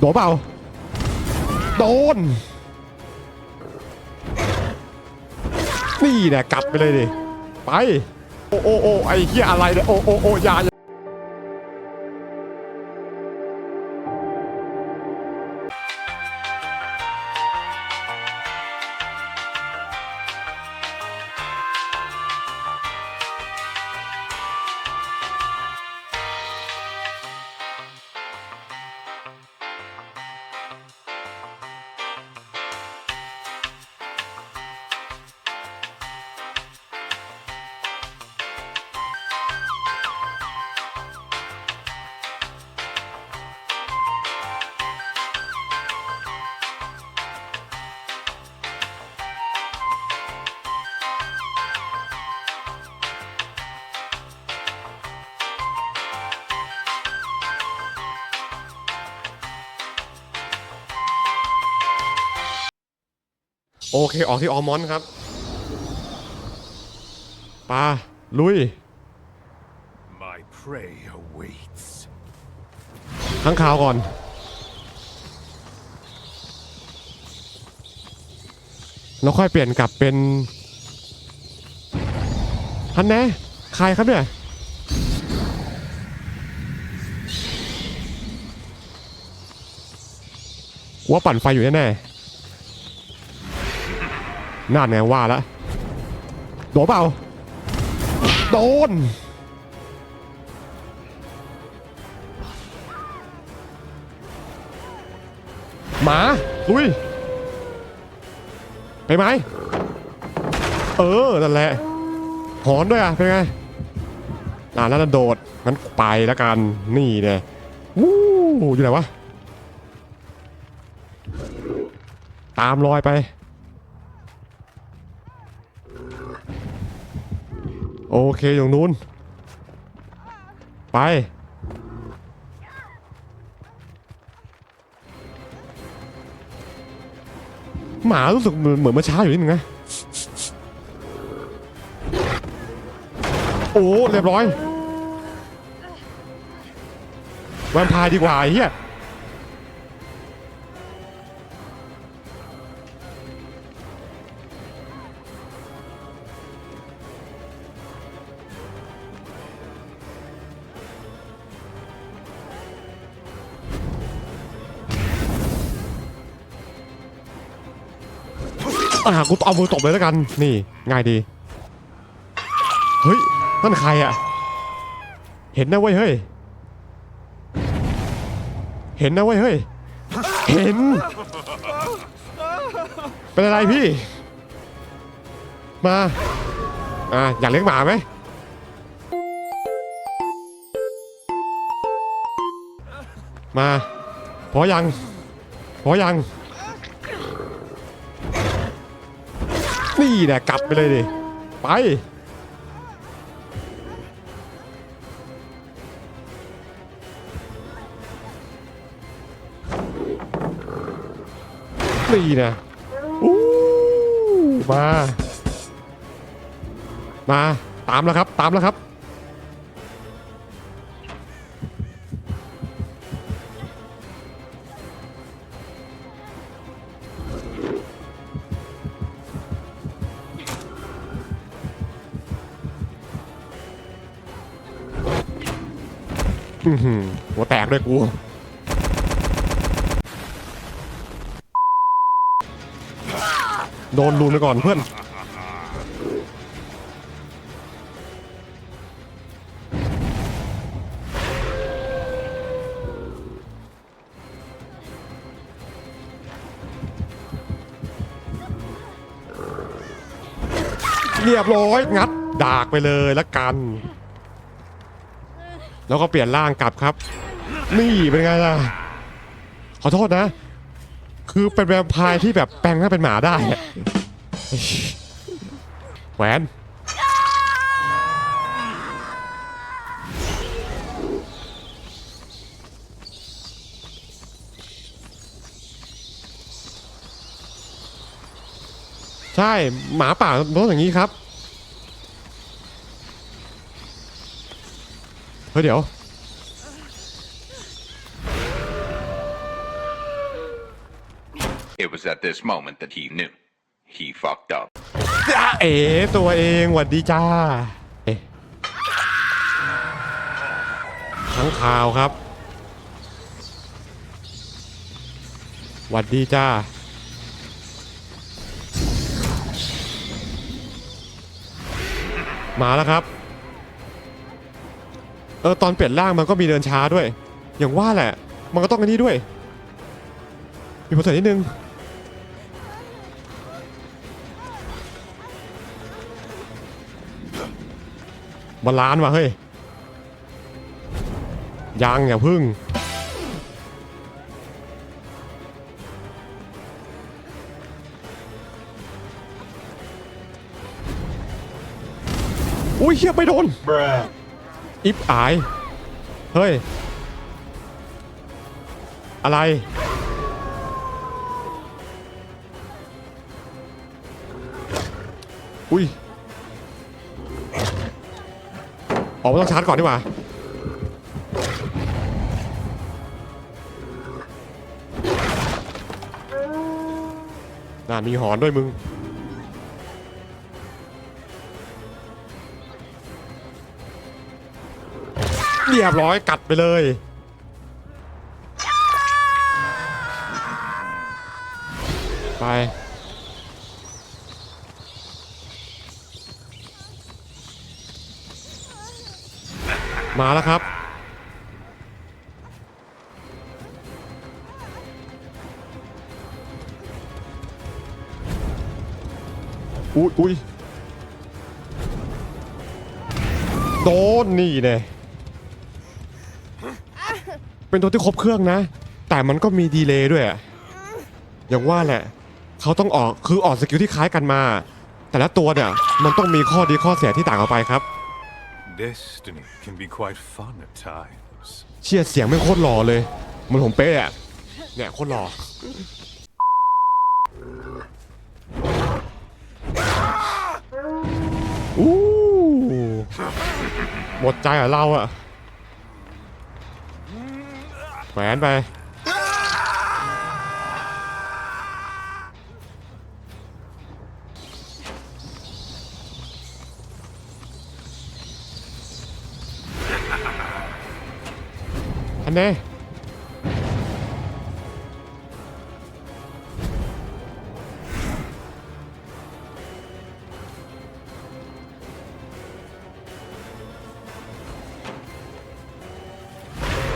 โดนเปล่า โดน นี่แหละกัดไปเลยดิ ไป โอ้โอโอไอ้เหี้ยอะไรเนี่ยโอโอโออยาอยา โอเค ออกที่ออมมอนครับปลาลุย My prey awaits. ทั้างข่าวก่อน แล้วค่อยเปลี่ยนกลับเป็นฮันแน่ใครครับเนี่ยว่าปั่นไฟอยู่แน่ๆ น่าไงว่าล้วโดนเปล่า โดน หมาลุย ไปไหม เออ นั่นแหละ หอนด้วยอะ เป็นไงอ่าแล้วโดด งั้นไปแล้วกัน นี่เนี่ยวู้อยู่ไหนวะ ตามรอยไป โอเคอยู่ตรงนู้น ไป หมารู้สึกเหมือนเหมือนเมื่อเช้าอยู่นิดนึงนะ โอ้เรียบร้อยแวมพายดีกว่าเฮีย อะกูเอามือตบเลยแล้วกัน นี่ง่ายดี เฮ้ย นั่นใครอะเห็นนะเว้ยเฮ้ย เห็นนะเว้ยเฮ้ย เห็น เป็นอะไรพี่ มา อ่า อยากเลี้ยงหมาไหมมา พอยัง พอยัง นี่นะกัดไปเลยดิ ไป นี่นะอู้มา มา ตามแล้วครับ ตามแล้วครับ อือหือหัวแตกด้วยกู โดนลูนไปก่อนเพื่อน เรียบร้อย งัดดากไปเลยละกัน แล้วก็เปลี่ยนร่างกลับครับ นี่เป็นไงล่ะ ขอโทษนะ คือเป็นแวมไพร์ที่แบบแปลงหน้าเป็นหมาได้แหวนใช่หมาป่าต้องอย่างนี้ครับ เฮ้ยเดี๋ยว It was at this moment that he knew. He fucked up. จ้าเอ๋ตัวเองหวัดดีจ้าเอ๊ะทั้งข่าวครับหวัดดีจ้า มาแล้วครับ เออตอนเปลี่ยนร่างมันก็มีเดินช้าด้วย อย่างว่าแหละ มันก็ต้องอันนี้ด้วย มีผลเสียนิดนึงบาลานว่ะเฮ้ยยังอย่าพึ่ง อุ้ยเฮียไม่โดน อิฟอาย เฮ้ย อะไร อุ้ยออกมาต้องชาร์จก่อนดีกว่าน่ามีหอนด้วยมึง เรียบร้อยกัดไปเลย ไป มาแล้วครับ อุ้ยอุ้ยโดนนี่เนี่ย เป็นตัวที่ครบเครื่องนะ แต่มันก็มีดีเลย์ด้วยอะอย่างว่าแหละเขาต้องออกคือออกสกิลที่คล้ายกันมา แต่ละตัวเนี่ยมันต้องมีข้อดีข้อเสียที่ต่างออกไปครับ Destiny can be quite fun at times. เชียเสียงไม่งโคตรหล่อเลยเหมันผมเป๊ะอะเนี่ยโคตรหล่อ อู้หมดใจเหรอเราอะ แขวนไป อันนี้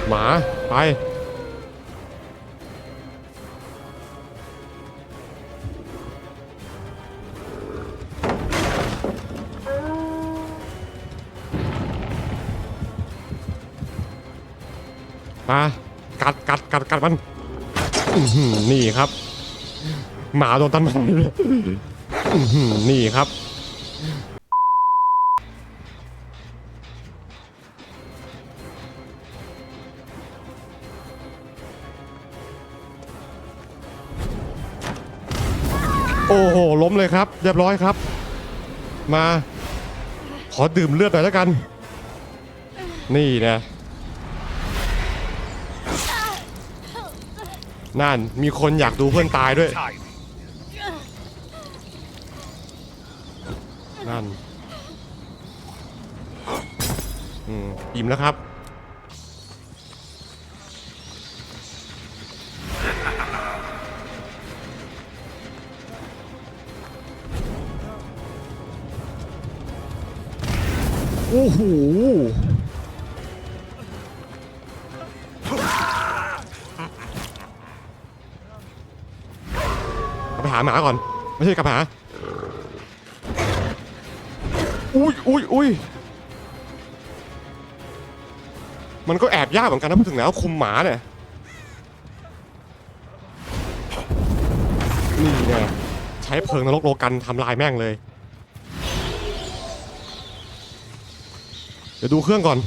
หมา ไป มา กัดกัดกัดกัดมันนี่ครับ หมาโดนตันไม้นี่ครับ โอ้โหล้มเลยครับ เรียบร้อยครับ มา ขอดื่มเลือดหน่อยแล้วกัน นี่นะนั่นมีคนอยากดูเพื่อนตายด้วย นั่นอืมอิ่มแล้วครับ โอ้โหกลับไปหาหมาก่อน ไม่ใช่กลับหา อุ้ยอุ้ยอุ้ยมันก็แอบยากเหมือนกันนะพูดถึงแล้วคุมหมาเนี่ย นี่ไงใช้เพลิงนรกโลกันทำลายแม่งเลย ดี๋ยวดูเครื่องก่อน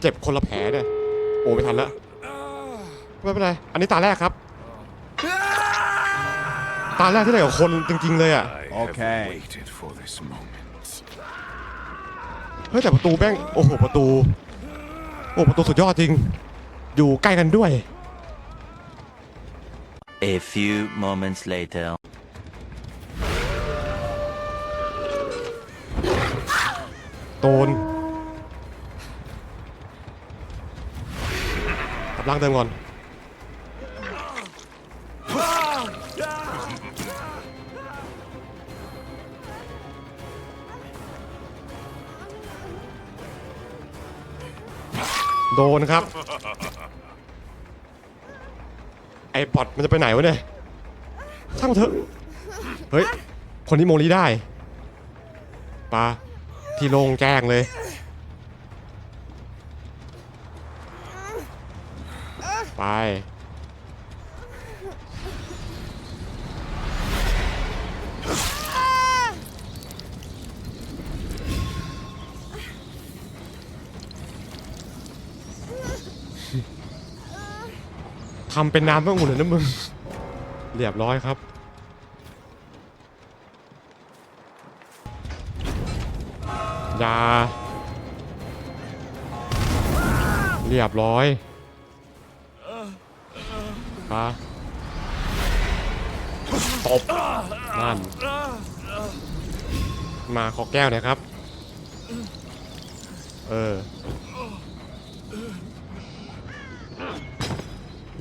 เจ็บคนละแผลเนี่ยโอ้ไม่ทันละไม่เป็นไร อันนี้ตาแรกครับ ตาแรกที่ได้กับคนจริง ๆ เลยอะ I Okay. have waited for this moment. เฮ้ยแต่ประตูแม่งโอ้โหประตู โอ้ประตูสุดยอดจริง อยู่ใกล้กันด้วย A few moments later. โตนกลับร่างเดิมก่อน โดนครับ ไอปอดมันจะไปไหนวะเนี่ย ช่างมันเถอะ เฮ้ย คนนี้โมลีได้ปาที่โล่งแจ้งเลย ไป ทำเป็นน้ำต้องอุ่นเลยนะมึง เรียบร้อยครับ ยา เรียบร้อยปะตบนั่น มาขอแก้วหน่อยครับ เออ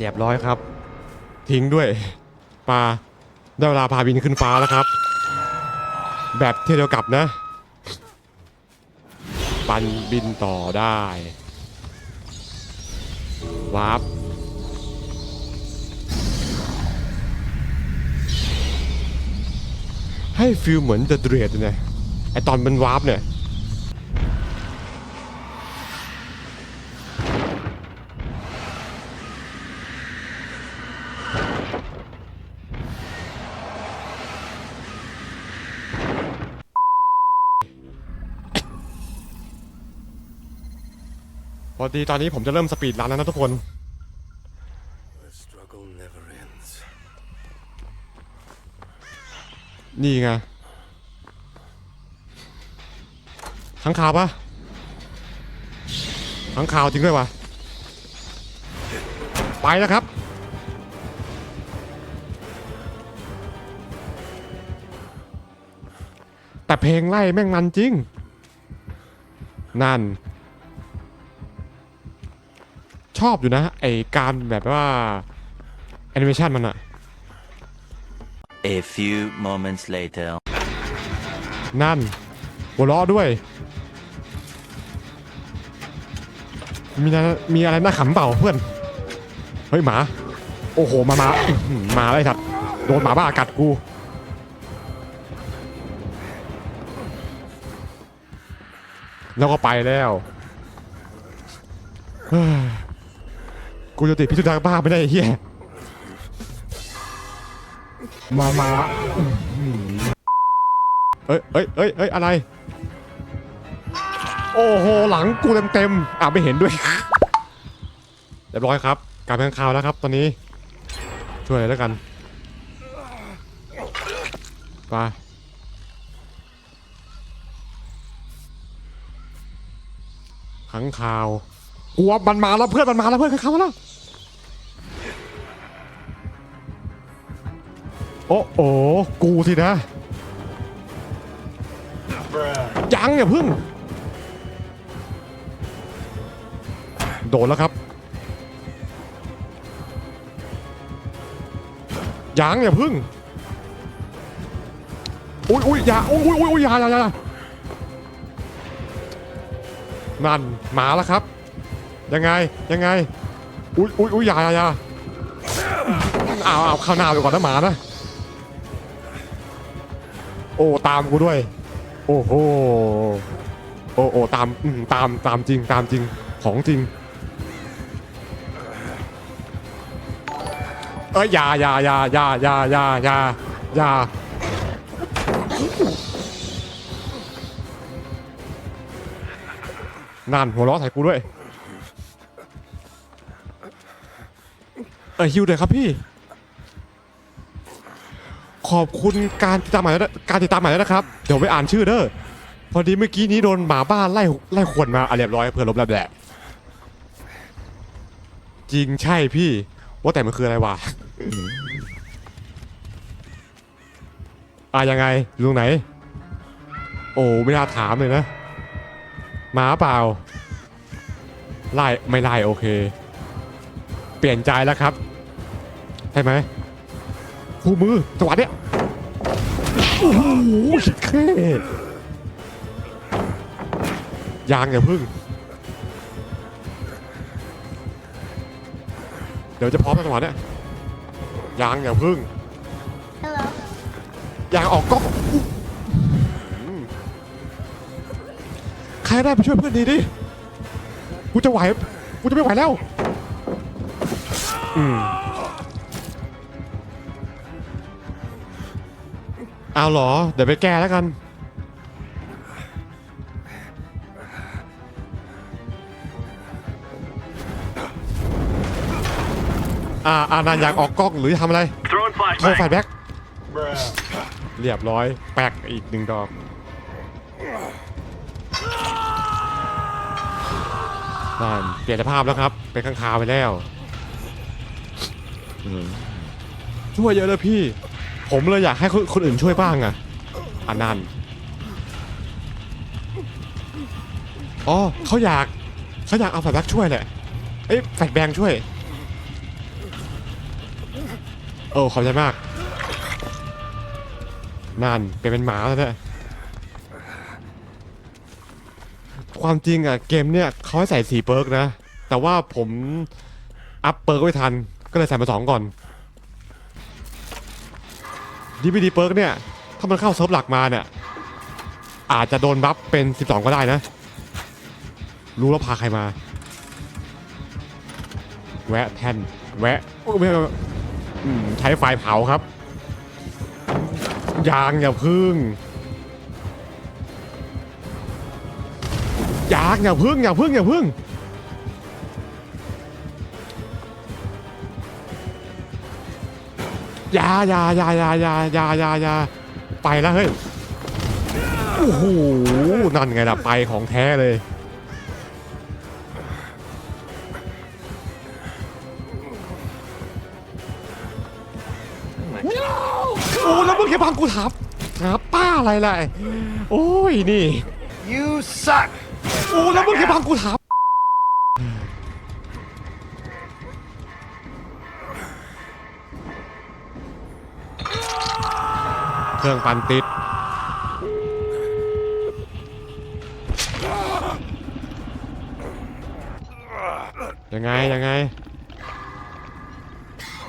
เรียบร้อยครับ ทิ้งด้วยปลาได้เวลาพาบินขึ้นฟ้าแล้วครับ แบบเที่ยวเดียวกลับนะ ปันบินต่อได้วาร์ปให้ฟิลเหมือนเดอะเดรดเนี่ยไอตอนเป็นวาร์ปเนี่ย พอดีตอนนี้ผมจะเริ่มสปีดรันแล้วนะทุกคน The struggle never ends. นี่ไงข้างข่าวปะข้างข่าวจริงด้วยวะไปแล้วครับแต่เพลงไล่แม่งมันจริง นั่น ชอบอยู่นะ ไอการแบบว่าแอนิเมชันมันอะ A few moments later. นั่น หัวเราะด้วย มีนะมีอะไรน่าขำเปล่าเพื่อน เฮ้ยหมา โอ้โห มามาอื้อหือมาเลยสัตว์โดนหมาบ้ากัดกู แล้วก็ไปแล้วเฮ้ย กูจะติดพิษสุนัขบ้าไม่ได้ไอ้เฮียมามาเอ้ยเอ้ยเอ้ยเอ้ยอะไร โอ้โห หลังกูเต็มเต็มๆอะไม่เห็นด้วย เรียบร้อยครับกลับไปข้งข่าวแล้วครับ ตอนนี้ ช่วยเลยแล้วกันไปขังข่าวกลัวมันมาแล้วเพื่อนมันมาแล้วเพื่อนขังข่าวมาแล้ว โอ้โอ้กูสินะ ยังอย่าพึ่ง โดนแล้วครับ ยังอย่าพึ่ง อุ้ยอุ้ยอย่าอุ้ยอุ้ยอุ้ยอย่าอย่าอย่านั่นมาแล้วครับ ยังไงยังไง อุ้ยอุ้ยอุ้ยอย่าอย่าอย่าเอาเอาข้าหน้าไปก่อนนะหมานะ อ้ตามกูด้วย โอ้โหโอ้โอ้ตามอืมตามตามจริงตามจริงของจริง เอ้ยอย่าอย่าอย่าอย่าอย่าอย่าอย่าอย่านั่นหัวเราะใส่กูด้วยเอฮิวเลยครับพี่ ขอบคุณการติดตามใหม่แล้วนะการติดตามใหม่แล้วนะครับ เดี๋ยวไปอ่านชื่อเด้อพอดีเมื่อกี้นี้โดนหมาบ้านไล่ไล่ขวนมาอะเรียบร้อยเพื่อนลบแล้วแหละจริงใช่พี่ ว่าแต่มันคืออะไรวะอะยังไงอยู่ตรงไหน โอ้ไม่น่าถามเลยนะหมาเปล่าไล่ไม่ไล่โอเค เปลี่ยนใจแล้วครับ ใช่ไหม คู่มือจังหวะเนี้ยโอ้โหแค่ยางอย่าพึ่ง เดี๋ยวจะพร้อมแล้วจังหวะเนี้ยยางอย่าพึ่ง Hello. ยางออกกล้องอืมใครได้ไปช่วยเพื่อนดีดิ กูจะไหว กูจะไม่ไหวแล้ว อืม เอาเหรอ เดี๋ยวไปแก้แล้วกัน อ่าอ่านานอยากออกกล้องหรือทำอะไร Throwing โทรไฟ flashbang. แบ็กเรียบร้อย แป๊กอีกหนึ่งดอก นั่นเปลี่ยนสภาพแล้วครับ เป็นข้างคาวไปแล้วอืมช่วยเยอะเลยพี่ ผมเลยอยากให้คนคนอื่นช่วยบ้างอะอันนั้นอ๋อเขาอยากเขาอยากเอาแฟลชแบ็กช่วยแหละเอ้ยแฟลชแบงช่วย โอ้ขอบใจมาก นั่นเป็นเป็นหมาแล้วเนี่ยความจริงอะเกมเนี่ยเขาให้ใส่สีเปิร์กนะ แต่ว่าผมอัพเปิร์กไม่ทัน ก็เลยใส่มาสองก่อน ดีไม่ดีเปิร์กเนี่ย ถ้ามันเข้าเซิร์ฟหลักมาเนี่ย อาจจะโดนบัฟเป็น 12 ก็ได้นะ รู้แล้วพาใครมา แวะแทน แวะไม่ใช้ไฟเผาครับ ยางอย่าพึ่งยางอย่าพึ่งอย่าพึ่งอย่าพึ่ง ยาอยาอยาอยาอยาอยาอยาอยาไปแล้วเฮ้ยโอ้โหนั่นไงล่ะไปของแท้เลยโอ้แล้วมึงแค่พังกูถามถามป้าอะไรล่ะโอ้ยนี่ You suck. โอ้แล้วมึงแค่พังกูถาม เครื่องปั่นติด ยังไง ยังไง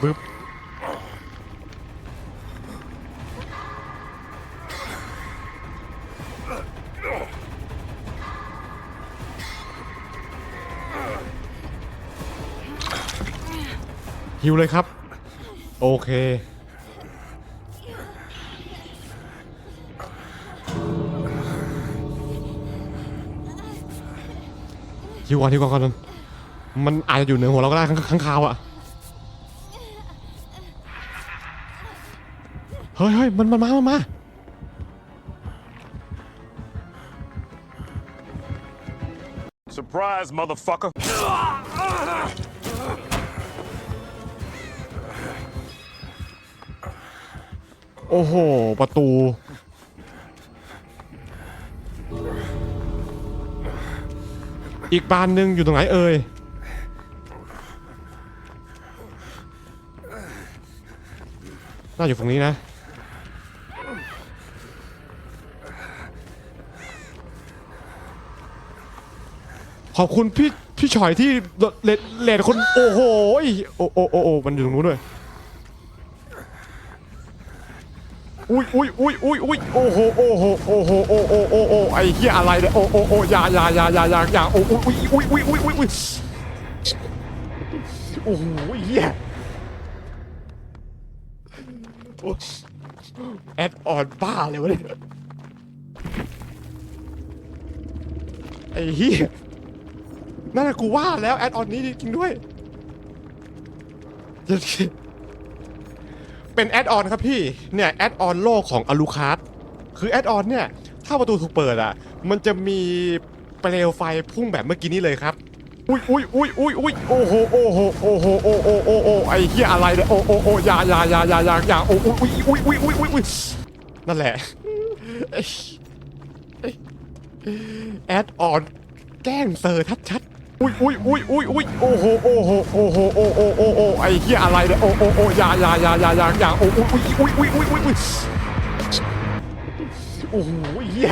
บึ๊บฮิวเลยครับ โอเค ฮิวก่อนฮิวก่อนก่อนมันอาจจะอยู่เหนือหัวเราก็ได้ข้างข้างคาวอะเฮ้ยเฮ้ยมันมันมามันมา Surprise, motherfucker. โอ้โห ประตู อีกบานหนึ่งอยู่ตรงไหนเอ่ยน่าอยู่ฝั่งนี้นะขอบคุณพี่พี่ฉอยที่เลดเลดคนโอ้โหโอ้โอ้โอ้มันอยู่ตรงนู้นด้วย อุ้ยอุ้ยอุ้ยอุ้ยอุ้ยโอ้โหโอ้โหโอ้โหโอ้โอ้โอ้โอ้ไอ้เหี้ยอะไรเนี่ยโอ้โอ้โอ้ยาอยาอยาอยาอยาอยาโอ้อุ้ยอุ้ยอุ้ยอุ้ยอุ้ยอุ้ยโอ้โหเหี้ยแอดออนบ้าเลยวะเนี่ยไอ้เหี้ยนั่นแหละกูว่าแล้วแอดออนนี้จริงด้วยเดี๋ยว ป็นแอดออนครับพี่ เนี่ยแอดออนโลกของอลูคาร์ดคือแอดออนเนี่ย ถ้าประตูถูกเปิดอะ มันจะมีเปลวไฟพุ่งแบบเมื่อกี้นี้เลยครับ อุ้ยอุ้ยอุ้ยอุ้ยอุ้ยโอ้โหโอ้โหโอ้โหโอ้โหโอ้โหไอ้เหี้ยอะไรเนี่ยโอ้โอ้โอ้ยาอยาอยาอยาอยาอยาโอ้อุ้ยอุ้ยอุ้ยอุ้ยอุ้ยอุ้ยนั่นแหละแอดออนแกล้งเซอร์ชัด อุ้ยอุ้ยอุ้ยอุ้ยอุ้ยโอ้โหโอ้โหโอ้โหโอ้โหโอ้โหไอ้เหี้ยอะไรเนี่ยโอ้โหโอ้ยาอยาอยาอยาอยาอยาโอ้อุ้ยอุ้ยอุ้ยอุ้ยอุ้ยอุ้ยโอ้โหเหี้ย